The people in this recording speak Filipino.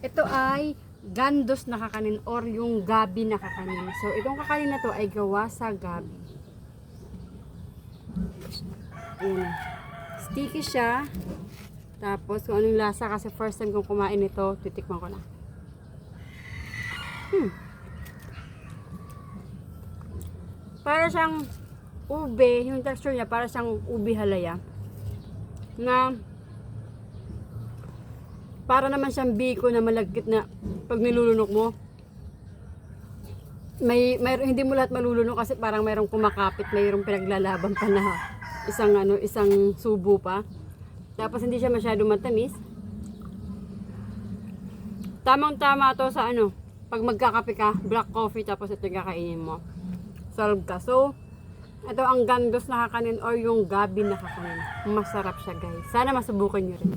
Ito ay gandos na kakanin or yung gabi na kakanin. So, itong kakanin na to ay gawa sa gabi. Ayan. Sticky siya. Tapos, kung anong lasa, kasi first time kong kumain ito, titikman ko na. Hmm. Para siyang ube, yung texture niya, para siyang ube halaya. Na, para naman siyang biko na malagkit na pag nilulunok mo, may, may hindi mo lahat malulunok kasi parang mayroong kumakapit, mayroong pinaglalaban pa na isang ano, isang subo pa. Tapos hindi siya masyado matamis. Tamang-tama to sa ano, pag magkakape ka, black coffee tapos ito yung kakainin mo. Solve ka. So, ito ang gandos na kakanin or yung gabi na kakanin. Masarap siya guys. Sana masubukan nyo rin.